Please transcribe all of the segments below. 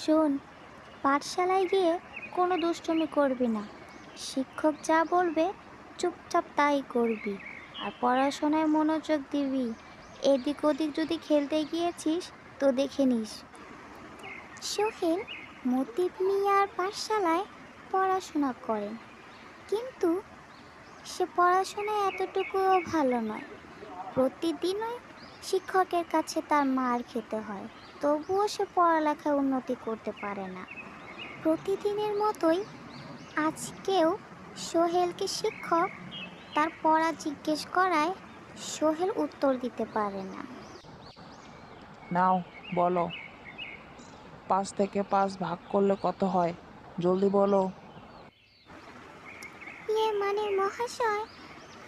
শোন, পাঠশালায় গিয়ে কোনো দুষ্টুমি করবি না। শিক্ষক যা বলবে চুপচাপ তাই করবি। আর পড়াশোনায় মনোযোগ দিবি। এদিক ওদিক যদি খেলতে গিয়েছিস তো দেখে নিস। সোহেল মতিব মিয়ার পাঠশালায় পড়াশোনা করেন কিন্তু সে পড়াশোনায় এতটুকুও ভালো নয়। প্রতিদিনই শিক্ষকের কাছে তার মার খেতে হয়। তবুও সে পড়ালেখায় উন্নতি করতে পারে না। প্রতিদিনের মতোই আজকেও সোহেলকে শিক্ষক তার পড়া জিজ্ঞেস করায় সোহেল উত্তর দিতে পারে না। নাও বলো। পাঁচ থেকে পাঁচ ভাগ করলে কত হয়? জলদি বলো। ইয়ে মানে মহাশয়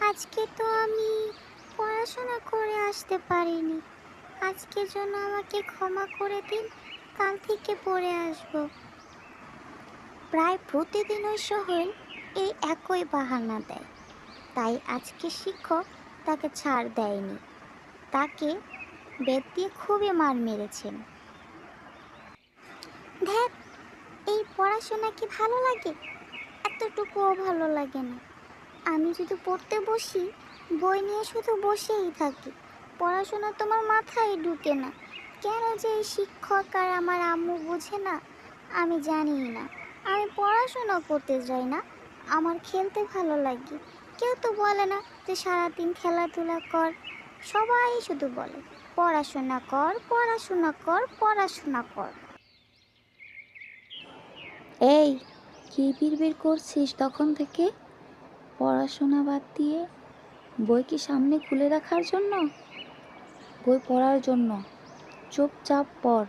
আজকে তো আমি পড়াশোনা করে আসতে পারিনি। আজকের জন্য আমাকে ক্ষমা করে দিন, কাল থেকে পড়ে আসব। প্রায় প্রতিদিন ওই সোহেল এই একই বাহানা দেয়। তাই আজকে শিক্ষক তাকে ছাড় দেয়নি। তাকে বেদ দিয়ে খুবই মার মেরেছেন। দেখ এই পড়াশোনা কি ভালো লাগে? এতটুকুও ভালো লাগে না। আমি যদি পড়তে বসি, বই নিয়ে শুধু বসেই থাকি। পড়াশোনা তোমার মাথায় ঢুকে না। কেন যে এই শিক্ষক আর আমার আম্মু বোঝে না, আমি জানি না। আমি পড়াশোনা করতে যাই না, আমার খেলতে ভালো লাগে। কেউ তো বলে না যে সারাদিন খেলাধুলা কর, সবাই শুধু বলে, পড়াশোনা কর পড়াশোনা কর পড়াশোনা কর। এই, কি বিড়বিড় করছিস তখন থেকে? পড়াশোনা বাদ দিয়ে বই কি সামনে খুলে রাখার জন্য? বই পড়ার জন্য। চুপচাপ পড়।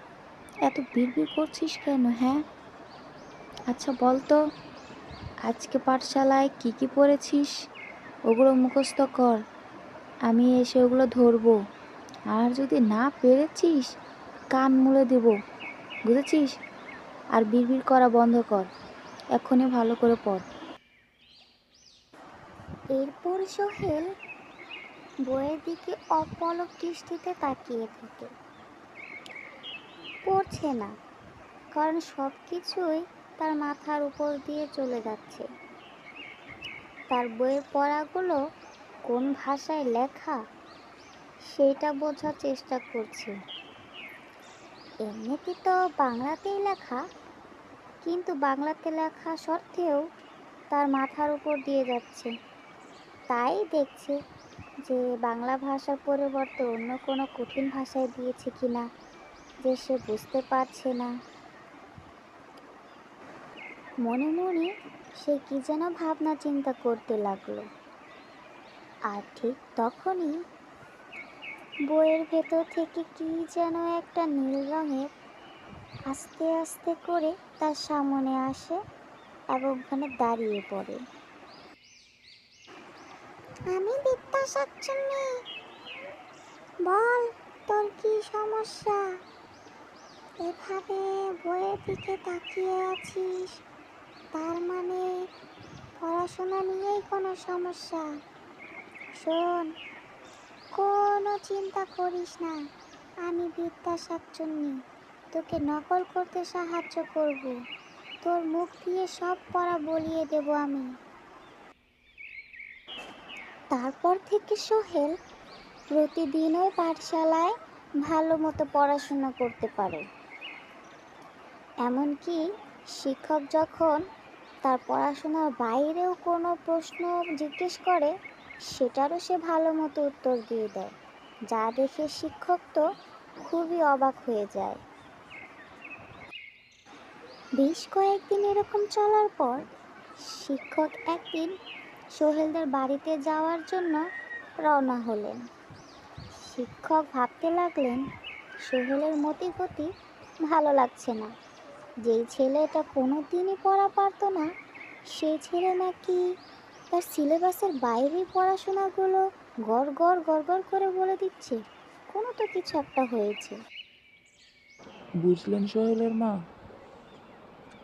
এত বিড়বিড় করছিস কেন হ্যাঁ? আচ্ছা বল তো, আজকে পাঠশালায় কি কি পড়েছিস? ওগুলো মুখস্থ কর। আমি এসে ওগুলো ধরবো। আর যদি না পেরেছিস, কান মুলে দেব। বুঝেছিস? আর বিড়বিড় করা বন্ধ কর। এখনই ভালো করে পড়। এরপর সোহেল বইয়ের দিকে অপলক দৃষ্টিতে তাকিয়ে থাকে। পড়ছে না, কারণ সব কিছুই তার মাথার উপর দিয়ে চলে যাচ্ছে। তার বইয়ের পড়াগুলো কোন ভাষায় লেখা সেটা বোঝার চেষ্টা করছে। এমনিতে তো বাংলাতেই লেখা, কিন্তু বাংলাতে লেখা সত্ত্বেও তার মাথার উপর দিয়ে যাচ্ছে। তাই দেখছে যে বাংলা ভাষার পরিবর্তে অন্য কোনো কঠিন ভাষায় দিয়েছে কিনা যে সে বুঝতে পারছে না। মনে মনে সে কি যেন ভাবনা চিন্তা করতে লাগল। আর ঠিক তখনই বইয়ের ভেতর থেকে কি যেন একটা নীল রঙের আস্তে আস্তে করে তার সামনে আসে এবং ওখানে দাঁড়িয়ে পড়ে। আমি বিদ্যা শাকচুন্নি বল, তোর কি সমস্যা? এভাবে বইয়ের দিকে তাকিয়ে আছিস, তার মানে পড়াশোনা নিয়েই কোনো সমস্যা? শোন, কোনো চিন্তা করিস না, আমি বিদ্যা শাকচুন্নি তোকে নকল করতে সাহায্য করব। তোর মুখ দিয়ে সব পড়া বলিয়ে দেব আমি। তারপর থেকে সোহেল প্রতিদিনও পাঠশালায় ভালো মতো পড়াশোনা করতে পারে। এমনকি শিক্ষক যখন তার পড়াশোনার বাইরেও কোনো প্রশ্ন জিজ্ঞেস করে, সেটারও সে ভালো মতো উত্তর দিয়ে দেয়, যা দেখে শিক্ষক তো খুবই অবাক হয়ে যায়। বেশ কয়েকদিন এরকম চলার পর শিক্ষক একদিন সোহেলদের বাড়িতে যাওয়ার জন্য রওনা হলেন। শিক্ষক ভাবতে লাগলেন, সোহেলের মতি গতি ভালো লাগছে না। যেই ছেলেটা কোনো দিনই পড়া পারতো না, সেই ছেলে নাকি তার সিলেবাসের বাইরেই পড়াশোনাগুলো গড় গড় গড় গড় করে বলে দিচ্ছে। কোনো তো কিছু একটা হয়েছে। বুঝলেন সোহেলের মা?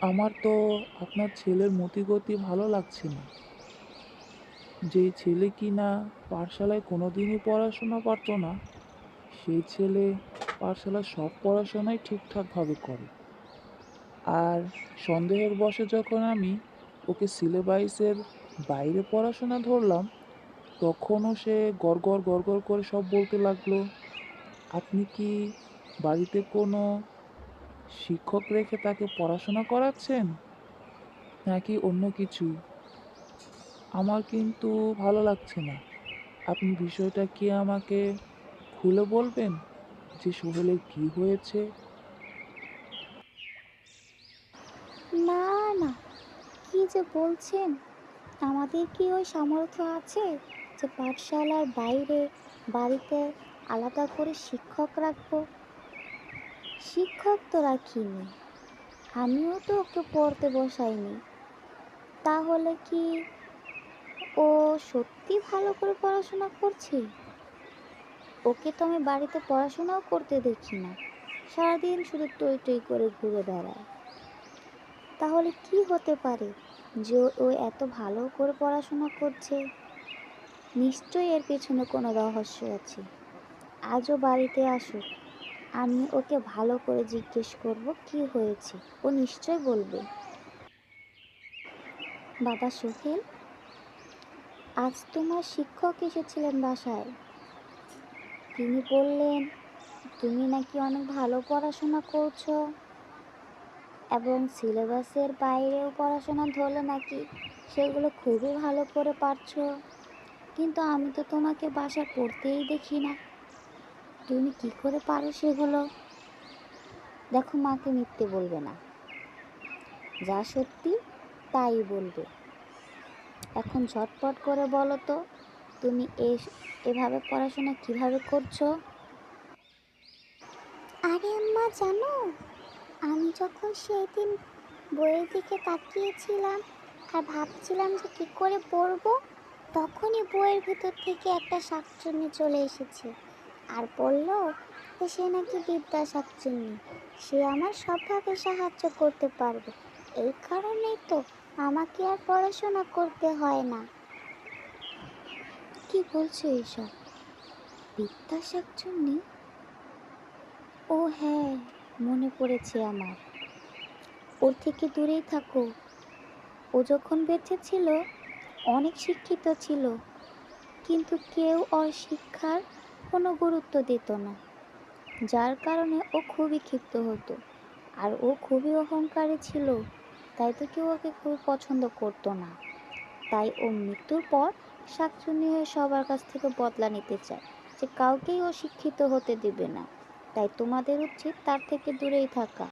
আমার তো আপনার ছেলের মতিগতি ভালো লাগছে না। যে ছেলে কি না পাঠশালায় কোনোদিনই পড়াশোনা পারতো না সেই ছেলে পাঠশালার সব পড়াশোনাই ঠিকঠাকভাবে করে। আর সন্দেহের বশে যখন আমি ওকে সিলেবাসের বাইরে পড়াশোনা ধরলাম, তখনও সে গড়গড় গড়গড় করে সব বলতে লাগল, আপনি কি বাড়িতে কোনো শিক্ষক রেখে তাকে পড়াশোনা করাচ্ছেন নাকি অন্য কিছু? আমার কিন্তু ভালো লাগছে না। আপনি বিষয়টা কি আমাকে খুলে বলবেন? যে সোহেলের কি হয়েছে? না না। কি যে বলছেন? আমাদের কি ওই সামর্থ্য আছে যে পাঠশালার বাইরে বাড়িতে আলাদা করে শিক্ষক রাখব? শিক্ষক তো রাখিনি। আমিও তো ওকে পড়তে বসাইনি। তাহলে কি ও সত্যি ভালো করে পড়াশোনা করছে? ওকে তো আমি বাড়িতে পড়াশোনাও করতে দেখি না। সারাদিন শুধু টই টই করে ঘুরে বেড়ায়। তাহলে কি হতে পারে যে ও এত ভালো করে পড়াশোনা করছে? নিশ্চয়ই এর পেছনে কোনো রহস্য আছে। আজও বাড়িতে আসুক। আমি ওকে ভালো করে জিজ্ঞেস করব কি হয়েছে। ও নিশ্চয় বলবে। বাবা সোহেল আজ তোমার শিক্ষক এসেছিলেন বাসায়। তিনি বললেন, তুমি নাকি অনেক ভালো পড়াশোনা করছ এবং সিলেবাসের বাইরেও পড়াশোনা ধরলে নাকি সেগুলো খুবই ভালো করে পারছ। কিন্তু আমি তো তোমাকে বাসা পড়তেই দেখি না। তুমি কি করে পারো সেগুলো? দেখো মাকে মিথ্যে বলবে না। যা সত্যি, তাই বলবে। এখন ঝটপট করে বলো তো, তুমি এ এভাবে পড়াশোনা কীভাবে করছ? আরে আম্মা, জানো, আমি যখন সেই দিন বইয়ের দিকে তাকিয়েছিলাম আর ভাবছিলাম যে কী করে পড়ব, তখনই বইয়ের ভিতর থেকে একটা শাকচুন্নি চলে এসেছে। আর বলল যে সে নাকি বিদ্যা শাকচুন্নি, সে আমার সবভাবে সাহায্য করতে পারবে। এই কারণেই তো আমাকে আর পড়াশোনা করতে হয় না। কি বলছো এইসব বিদ্যা শাকচুন্নি? ও হ্যাঁ মনে পড়েছে আমার। ওর থেকে দূরেই থাকো। ও যখন বেঁচে ছিল, অনেক শিক্ষিত ছিল। কিন্তু কেউ ওর শিক্ষার কোনো গুরুত্ব দিত না। যার কারণে ও খুবই ক্ষিপ্ত হতো। আর ও খুবই অহংকারী ছিল। তাই তো কেউ ওকে খুব পছন্দ করতো না। তাই ওর মৃত্যুর পর শাকচুন্নি হয়ে সবার কাছ থেকে বদলা নিতে চায়। যে কাউকেই ও শিক্ষিত হতে দিবে না। তাই তোমাদের উচিত তার থেকে দূরেই থাকা।